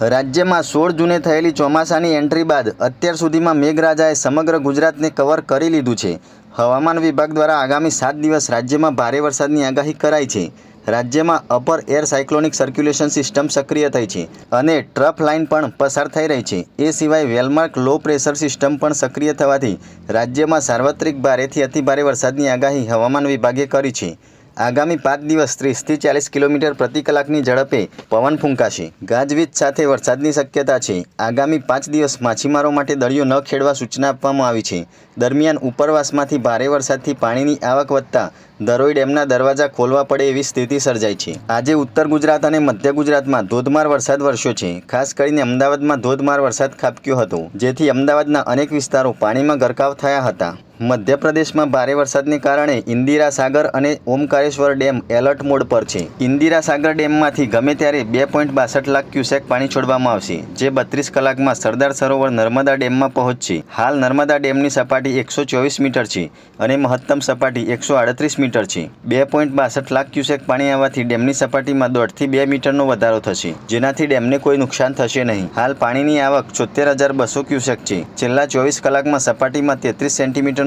રાજ્યમાં સોળ જૂને થયેલી ચોમાસાની એન્ટ્રી બાદ અત્યાર સુધીમાં મેઘરાજાએ સમગ્ર ગુજરાતને કવર કરી લીધું છે. હવામાન વિભાગ દ્વારા આગામી સાત દિવસ રાજ્યમાં ભારે વરસાદની આગાહી કરાઈ છે. રાજ્યમાં upper air cyclonic circulation system સક્રિય થઈ છે અને ટ્રફ લાઇન પણ પસાર થઈ રહી છે. એ સિવાય વેલમાર્ક લો પ્રેશર સિસ્ટમ પણ સક્રિય થવાથી રાજ્યમાં સાર્વત્રિક ભારેથી અતિભારે વરસાદની આગાહી હવામાન વિભાગે કરી છે. આગામી પાંચ દિવસ ત્રીસથી ચાલીસ કિલોમીટર પ્રતિ કલાકની ઝડપે પવન ફૂંકાશે. ગાજવીજ સાથે વરસાદની શક્યતા છે. આગામી પાંચ દિવસ માછીમારો માટે દરિયો ન ખેડવા સૂચના આપવામાં આવી છે. દરમિયાન ઉપરવાસમાંથી ભારે વરસાદથી પાણીની આવક વધતા દરોઈ ડેમના દરવાજા ખોલવા પડે એવી સ્થિતિ સર્જાઈ છે. આજે ઉત્તર ગુજરાત અને મધ્ય ગુજરાતમાં ધોધમાર વરસાદ વરસ્યો છે. ખાસ કરીને અમદાવાદમાં ધોધમાર વરસાદ ખાબક્યો હતો, જેથી અમદાવાદના અનેક વિસ્તારો પાણીમાં ગરકાવ થયા હતા. મધ્યપ્રદેશમાં ભારે વરસાદને કારણે ઇન્દિરા સાગર અને ઓમકારેશ્વર ડેમ એલર્ટ મોડ પર છે. ઇન્દિરા સાગર ડેમમાંથી ગમે ત્યારે બે પોઈન્ટ બાસઠ લાખ ક્યુસેક પાણી છોડવામાં આવશે, જે બત્રીસ કલાકમાં સરદાર સરોવર નર્મદા ડેમમાં પહોંચશે. હાલ નર્મદા ડેમની સપાટી એકસો ચોવીસ મીટર છે અને મહત્તમ સપાટી એકસો આડત્રીસ મીટર છે. બે પોઈન્ટ બાસઠ લાખ ક્યુસેક પાણી આવવાથી ડેમની સપાટીમાં દોઢથી બે મીટરનો વધારો થશે, જેનાથી ડેમને કોઈ નુકસાન થશે નહીં. હાલ પાણીની આવક છોતેર હજાર બસો ક્યુસેક છે. છેલ્લા ચોવીસ કલાકમાં સપાટીમાં તેત્રીસ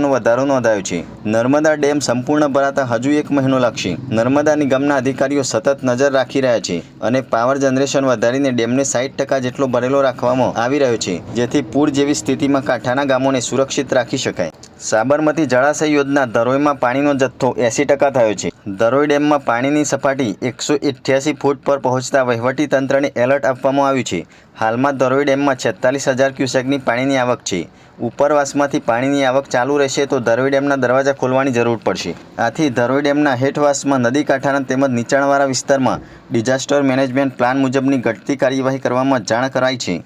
સેન્ટીમીટરનો વધારો નોંધાયો છે. નર્મદા ડેમ સંપૂર્ણ ભરાતા હજુ એક મહિનો લાગશે. નર્મદા નિગમના અધિકારીઓ સતત નજર રાખી રહ્યા છે અને પાવર જનરેશન વધારીને ડેમને સાઠ ટકા જેટલો ભરેલો રાખવામાં આવી રહ્યો છે, જેથી પૂર જેવી સ્થિતિમાં કાંઠાના ગામોને સુરક્ષિત રાખી શકાય. સાબરમતી જળાશય યોજના ધરોઈમાં પાણીનો જથ્થો એંસી ટકા થયો છે. ધરોઈ ડેમમાં પાણીની સપાટી એકસો અઠ્યાસી ફૂટ પર પહોંચતા વહીવટી તંત્રને એલર્ટ આપવામાં આવ્યું છે. હાલમાં ધરોઈ ડેમમાં છેતાલીસ હજાર ક્યુસેકની પાણીની આવક છે. ઉપરવાસમાંથી પાણીની આવક ચાલુ રહેશે તો ધરોઈ ડેમના દરવાજા ખોલવાની જરૂર પડશે. આથી ધરોઈ ડેમના હેઠવાસમાં નદી કાંઠાના તેમજ નીચાણવાળા વિસ્તારમાં ડિઝાસ્ટર મેનેજમેન્ટ પ્લાન મુજબની ઘટતી કાર્યવાહી કરવામાં જાણ કરાઈ છે.